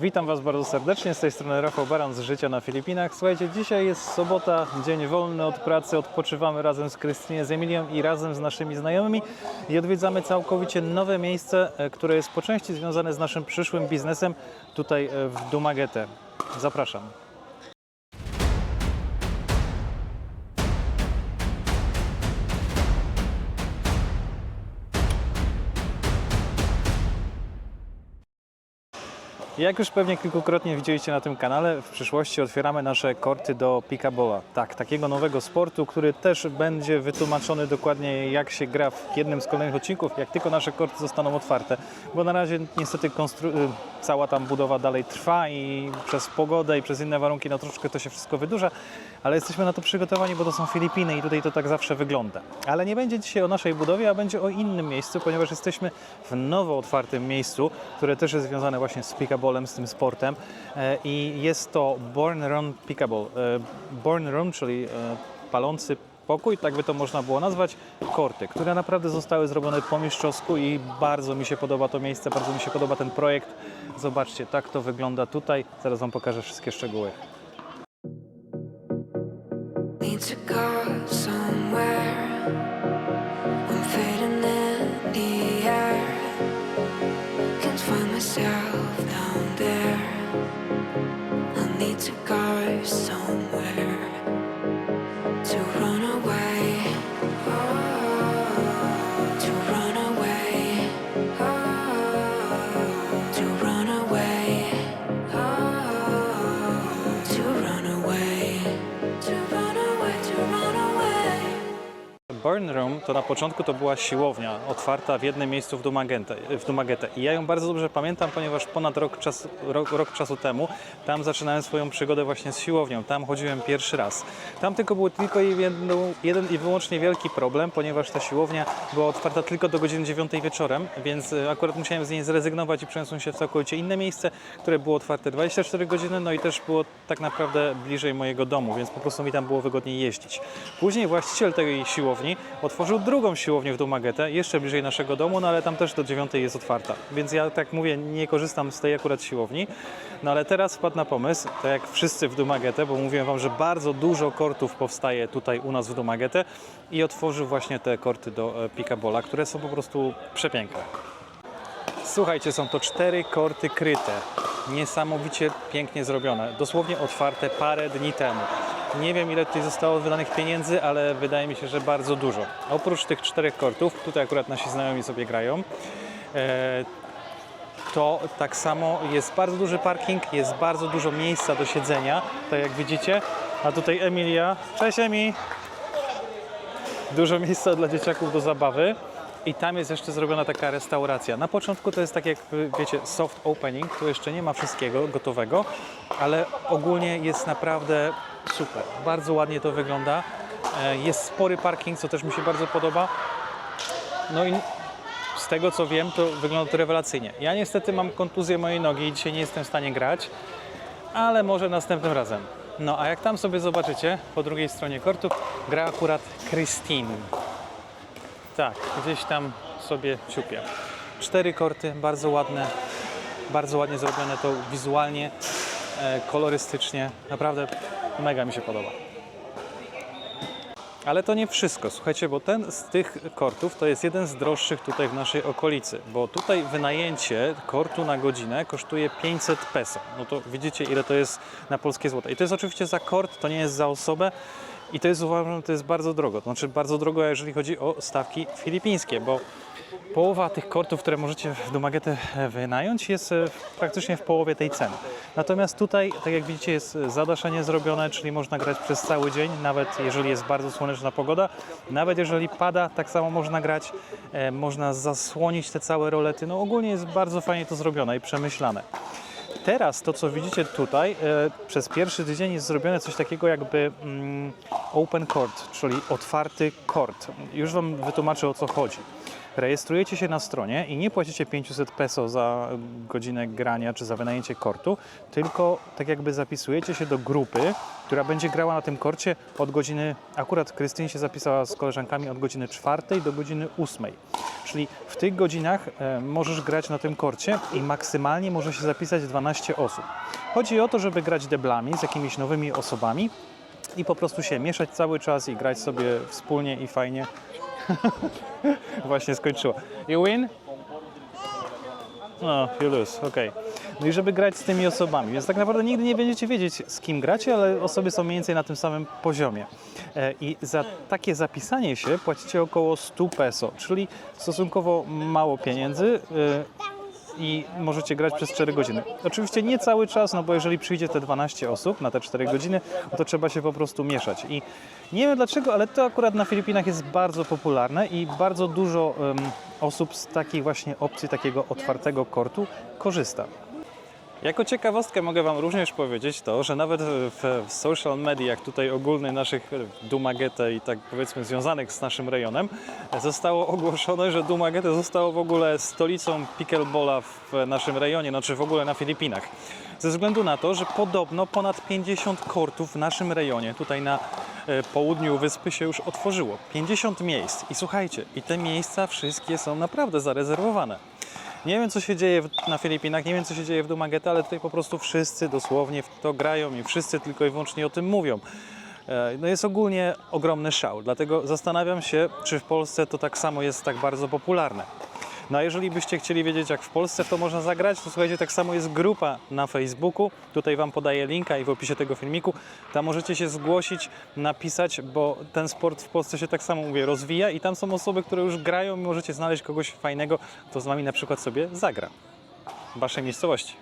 Witam Was bardzo serdecznie, z tej strony Rafał Baran z Życia na Filipinach. Słuchajcie, dzisiaj jest sobota, dzień wolny od pracy, odpoczywamy razem z Krystynie, z Emilią i razem z naszymi znajomymi i odwiedzamy całkowicie nowe miejsce, e, które jest po części związane z naszym przyszłym biznesem tutaj e, w Dumaguete. Zapraszam. Jak już pewnie kilkukrotnie widzieliście na tym kanale, w przyszłości otwieramy nasze korty do pickabola. Tak, takiego nowego sportu, który też będzie wytłumaczony dokładnie jak się gra w jednym z kolejnych odcinków, jak tylko nasze korty zostaną otwarte. Bo na razie niestety y, cała tam budowa dalej trwa i przez pogodę i przez inne warunki no troszeczkę to się wszystko wydłuża, ale jesteśmy na to przygotowani, bo to są Filipiny i tutaj to tak zawsze wygląda. Ale nie będzie dzisiaj o naszej budowie, a będzie o innym miejscu, ponieważ jesteśmy w nowo otwartym miejscu, które też jest związane właśnie z pickabolem, z tym sportem E, i jest to Born Run Pickable. Born Run, czyli e, palący pokój, tak by to można było nazwać, korty, które naprawdę zostały zrobione po mistrzowsku i bardzo mi się podoba to miejsce, bardzo mi się podoba ten projekt. Zobaczcie, tak to wygląda tutaj. Zaraz Wam pokażę wszystkie szczegóły. To go. Burn Room to na początku to była siłownia otwarta w jednym miejscu w Dumaguete, w Dumaguete. I ja ją bardzo dobrze pamiętam, ponieważ ponad rok, rok, rok czasu temu tam zaczynałem swoją przygodę właśnie z siłownią. Tam chodziłem pierwszy raz. Tam tylko był tylko jeden i wyłącznie wielki problem, ponieważ ta siłownia była otwarta tylko do godziny 9 wieczorem, więc e, akurat musiałem z niej zrezygnować i przesunąć się w całkowicie inne miejsce, które było otwarte 24 godziny, no i też było tak naprawdę bliżej mojego domu, więc po prostu mi tam było wygodniej jeździć. Później właściciel tej siłowni otworzył drugą siłownię w Dumaguete, jeszcze bliżej naszego domu, no ale tam też do 9 jest otwarta. Więc ja tak mówię, nie korzystam z tej akurat siłowni. No ale teraz wpadł na pomysł, tak jak wszyscy w Dumaguete, bo mówiłem Wam, że bardzo dużo kortów powstaje tutaj u nas w Dumaguete i otworzył właśnie te korty do e, pickabola, które są po prostu przepiękne. Słuchajcie, są to cztery korty kryte. Niesamowicie pięknie zrobione. Dosłownie otwarte parę dni temu. Nie wiem ile tutaj zostało wydanych pieniędzy, ale wydaje mi się, że bardzo dużo. Oprócz tych czterech kortów, tutaj akurat nasi znajomi sobie grają, e, to tak samo jest bardzo duży parking, jest bardzo dużo miejsca do siedzenia, tak jak widzicie. A tutaj Emilia. Cześć Emi! Dużo miejsca dla dzieciaków do zabawy. I tam jest jeszcze zrobiona taka restauracja. Na początku to jest tak jak wiecie, soft opening, tu jeszcze nie ma wszystkiego gotowego, ale ogólnie jest naprawdę super. Bardzo ładnie to wygląda. E, Jest spory parking, co też mi się bardzo podoba. No i z tego co wiem, to wygląda to rewelacyjnie. Ja niestety mam kontuzję mojej nogi i dzisiaj nie jestem w stanie grać, ale może następnym razem. No a jak tam sobie zobaczycie, po drugiej stronie kortu gra akurat Christine. Tak, gdzieś tam sobie ciupie. Cztery korty, bardzo ładne, bardzo ładnie zrobione to wizualnie, e, kolorystycznie. Naprawdę mega mi się podoba. Ale to nie wszystko, słuchajcie, bo ten z tych kortów to jest jeden z droższych tutaj w naszej okolicy, bo tutaj wynajęcie kortu na godzinę kosztuje 500 peso. No to widzicie, ile to jest na polskie złote. I to jest oczywiście za kort, to nie jest za osobę. I to jest, uważam, to jest bardzo drogo. To znaczy bardzo drogo, jeżeli chodzi o stawki filipińskie, bo połowa tych kortów, które możecie w Dumaguete wynająć, jest e, praktycznie w połowie tej ceny. Natomiast tutaj, tak jak widzicie, jest zadaszenie zrobione, czyli można grać przez cały dzień, nawet jeżeli jest bardzo słoneczna pogoda. Nawet jeżeli pada, tak samo można grać. E, można zasłonić te całe rolety. No ogólnie jest bardzo fajnie to zrobione i przemyślane. Teraz to, co widzicie tutaj, e, przez pierwszy tydzień jest zrobione coś takiego jakby mm, open court, czyli otwarty court. Już Wam wytłumaczę o co chodzi. rejestrujecie się na stronie i nie płacicie 500 peso za godzinę grania czy za wynajęcie kortu, tylko tak jakby zapisujecie się do grupy, która będzie grała na tym korcie od godziny, akurat Krystyn się zapisała z koleżankami od godziny 4 do godziny 8. Czyli w tych godzinach e, możesz grać na tym korcie i maksymalnie może się zapisać 12 osób. Chodzi o to, żeby grać deblami z jakimiś nowymi osobami i po prostu się mieszać cały czas i grać sobie wspólnie i fajnie. Właśnie skończyła. You win? No, you lose, okej. No i żeby grać z tymi osobami, więc tak naprawdę nigdy nie będziecie wiedzieć z kim gracie, ale osoby są mniej więcej na tym samym poziomie. E, I za takie zapisanie się płacicie około 100 peso, czyli stosunkowo mało pieniędzy. e, i możecie grać przez 4 godziny. Oczywiście nie cały czas, no bo jeżeli przyjdzie te 12 osób na te 4 godziny, no to trzeba się po prostu mieszać. I nie wiem dlaczego, ale to akurat na Filipinach jest bardzo popularne i bardzo dużo em, osób z takiej właśnie opcji, takiego otwartego kortu korzysta. Jako ciekawostkę mogę Wam również powiedzieć to, że nawet w, w social mediach tutaj ogólnych naszych e, Dumaguete i tak powiedzmy związanych z naszym rejonem zostało ogłoszone, że Dumaguete zostało w ogóle stolicą pickleballa w naszym rejonie, czy w ogóle na Filipinach. Ze względu na to, że podobno ponad 50 kortów w naszym rejonie, tutaj na e, południu wyspy się już otworzyło. 50 miejsc. I słuchajcie, i te miejsca wszystkie są naprawdę zarezerwowane. Nie wiem, co się dzieje na Filipinach, nie wiem, co się dzieje w Dumaguete, ale tutaj po prostu wszyscy dosłownie w to grają i wszyscy tylko i wyłącznie o tym mówią. E, No jest ogólnie ogromny szał, dlatego zastanawiam się, czy w Polsce to tak samo jest tak bardzo popularne. No a jeżeli byście chcieli wiedzieć, jak w Polsce to można zagrać, to słuchajcie, tak samo jest grupa na Facebooku. Tutaj Wam podaję linka i w opisie tego filmiku. Tam możecie się zgłosić, napisać, bo ten sport w Polsce się tak samo, mówię, rozwija i tam są osoby, które już grają i możecie znaleźć kogoś fajnego, kto z Wami na przykład sobie zagra w Waszej miejscowości.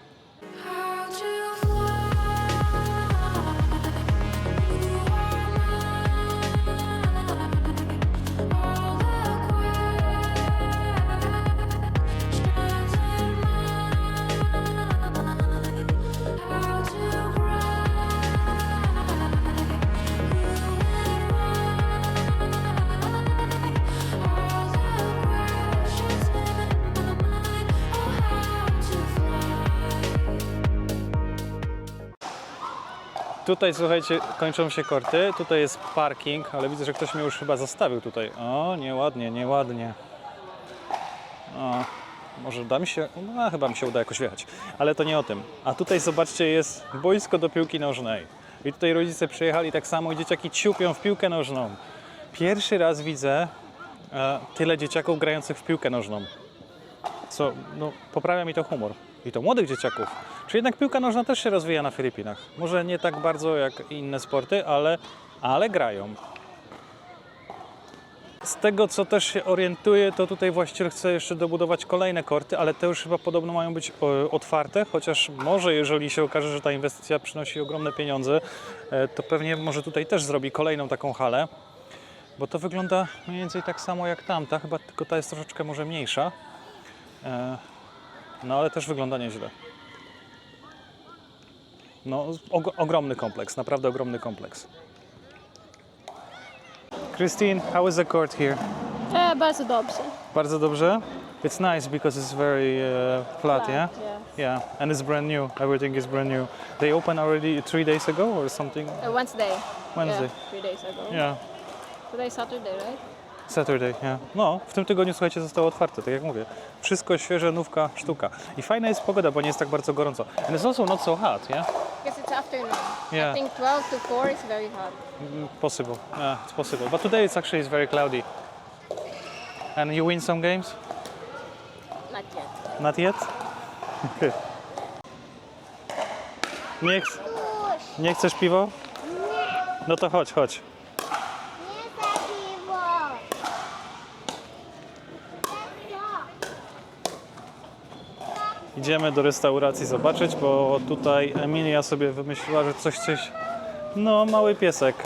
Tutaj słuchajcie, kończą się korty. Tutaj jest parking, ale widzę, że ktoś mnie już chyba zostawił tutaj. O, nieładnie, nieładnie. O, może da mi się. No, chyba mi się uda jakoś wjechać. Ale to nie o tym. A tutaj zobaczcie, jest boisko do piłki nożnej. I tutaj rodzice przyjechali tak samo i dzieciaki ciupią w piłkę nożną. Pierwszy raz widzę e, tyle dzieciaków grających w piłkę nożną co no, poprawia mi to humor. I to młodych dzieciaków. Czy jednak piłka nożna też się rozwija na Filipinach? Może nie tak bardzo jak inne sporty, ale, ale grają. Z tego, co też się orientuję, to tutaj właściciel chce jeszcze dobudować kolejne korty, ale te już chyba podobno mają być e, otwarte, chociaż może, jeżeli się okaże, że ta inwestycja przynosi ogromne pieniądze, e, to pewnie może tutaj też zrobi kolejną taką halę, bo to wygląda mniej więcej tak samo jak tamta, chyba tylko ta jest troszeczkę może mniejsza. E, No ale też wygląda nieźle. No, og- ogromny kompleks, naprawdę ogromny kompleks. Christine, how is the court here? E, bardzo dobrze. Bardzo dobrze? It's nice because it's very uh, flat, yeah? Yeah. Yeah, and it's brand new. Everything is brand new. They opened already three days ago or something? Uh, Wednesday. Wednesday. Yeah, three days ago. Yeah, Today Saturday, right? Saturday, yeah. No, w tym tygodniu, słuchajcie, zostało otwarte, tak jak mówię. Wszystko świeże, nówka, sztuka. I fajna jest pogoda, bo nie jest tak bardzo gorąco. And it's also not so hot, yeah? Because it's afternoon. Yeah. I think 12 to 4 is very hot. Mm, Possible. Yeah, it's possible. But today it's actually it's very cloudy. And you win some games? Not yet. Not yet? Okay. Nie, ch- nie chcesz piwo? No to chodź, chodź. Nie za piwo! Idziemy do restauracji zobaczyć, bo tutaj Emilia sobie wymyśliła, że coś, coś... No, mały piesek.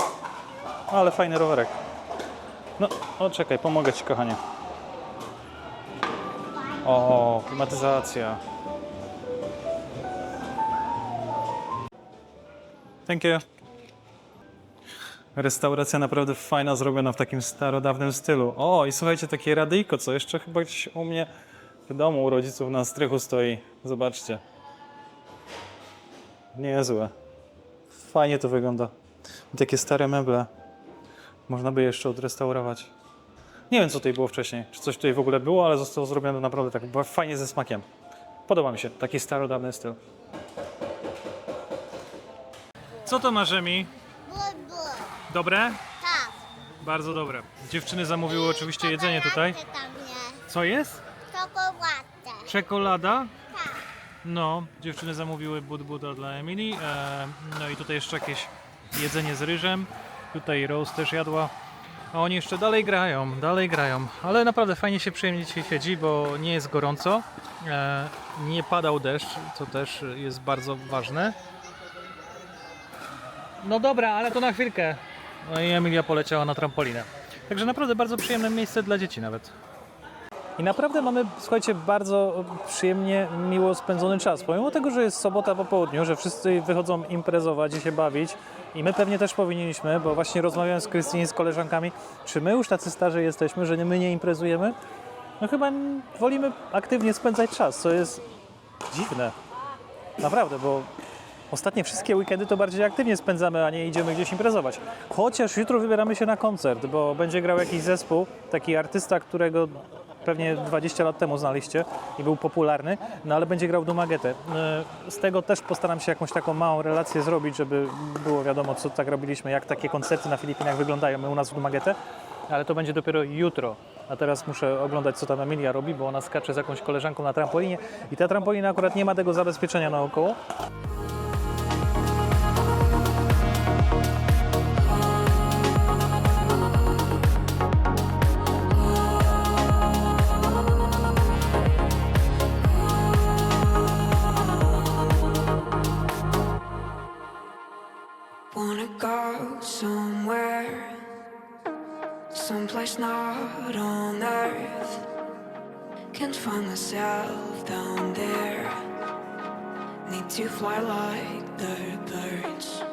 Ale fajny rowerek. No, o czekaj, pomogę Ci, kochanie. O, klimatyzacja. Thank you. Restauracja naprawdę fajna, zrobiona w takim starodawnym stylu. O, i słuchajcie, takie radyjko, co jeszcze chyba gdzieś u mnie w domu u rodziców na strychu stoi. Zobaczcie. Niezłe. Fajnie to wygląda. Takie stare meble. Można by je jeszcze odrestaurować. Nie wiem, co tutaj było wcześniej. Czy coś tutaj w ogóle było, ale zostało zrobione naprawdę tak fajnie ze smakiem. Podoba mi się taki starodawny styl. Co to masz, Emi? Bul, bul. Dobre? Tak. Bardzo dobre. Dziewczyny zamówiły oczywiście jedzenie tutaj. Co jest? Czekolada? No, dziewczyny zamówiły bud buda dla Emily. E, no i tutaj jeszcze jakieś jedzenie z ryżem. Tutaj Rose też jadła. A oni jeszcze dalej grają, dalej grają. Ale naprawdę fajnie się przyjemnie dzisiaj siedzi, bo nie jest gorąco. E, nie padał deszcz, co też jest bardzo ważne. No dobra, ale to na chwilkę. No i Emilia poleciała na trampolinę. Także naprawdę bardzo przyjemne miejsce dla dzieci nawet. I naprawdę mamy, słuchajcie, bardzo przyjemnie, miło spędzony czas. Pomimo tego, że jest sobota po południu, że wszyscy wychodzą imprezować i się bawić i my pewnie też powinniśmy, bo właśnie rozmawiałem z Krystynie z koleżankami, czy my już tacy starzy jesteśmy, że my nie imprezujemy? No chyba wolimy aktywnie spędzać czas, co jest dziwne. Naprawdę, bo ostatnie wszystkie weekendy to bardziej aktywnie spędzamy, a nie idziemy gdzieś imprezować. Chociaż jutro wybieramy się na koncert, bo będzie grał jakiś zespół, taki artysta, którego pewnie 20 lat temu znaliście i był popularny, no ale będzie grał Dumagetę. E, Z tego też postaram się jakąś taką małą relację zrobić, żeby było wiadomo, co tak robiliśmy, jak takie koncerty na Filipinach wyglądają my u nas w Dumagetę, ale to będzie dopiero jutro. A teraz muszę oglądać, co tam Emilia robi, bo ona skacze z jakąś koleżanką na trampolinie i ta trampolina akurat nie ma tego zabezpieczenia naokoło. Someplace not on earth. Can't find myself down there. Need to fly like the birds.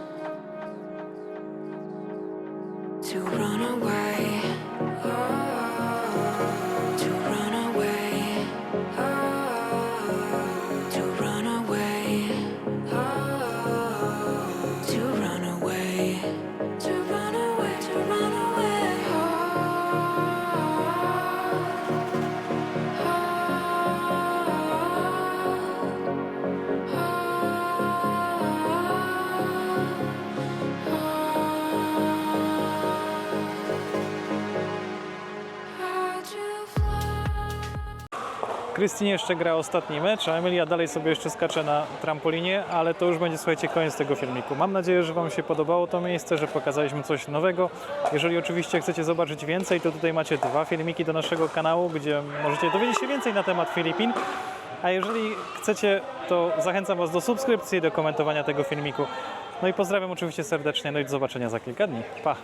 Krystynie jeszcze gra ostatni mecz, a Emilia dalej sobie jeszcze skacze na trampolinie, ale to już będzie, słuchajcie, koniec tego filmiku. Mam nadzieję, że Wam się podobało to miejsce, że pokazaliśmy coś nowego. Jeżeli oczywiście chcecie zobaczyć więcej, to tutaj macie dwa filmiki do naszego kanału, gdzie możecie dowiedzieć się więcej na temat Filipin. A jeżeli chcecie, to zachęcam Was do subskrypcji do komentowania tego filmiku. No i pozdrawiam oczywiście serdecznie, no i do zobaczenia za kilka dni. Pa!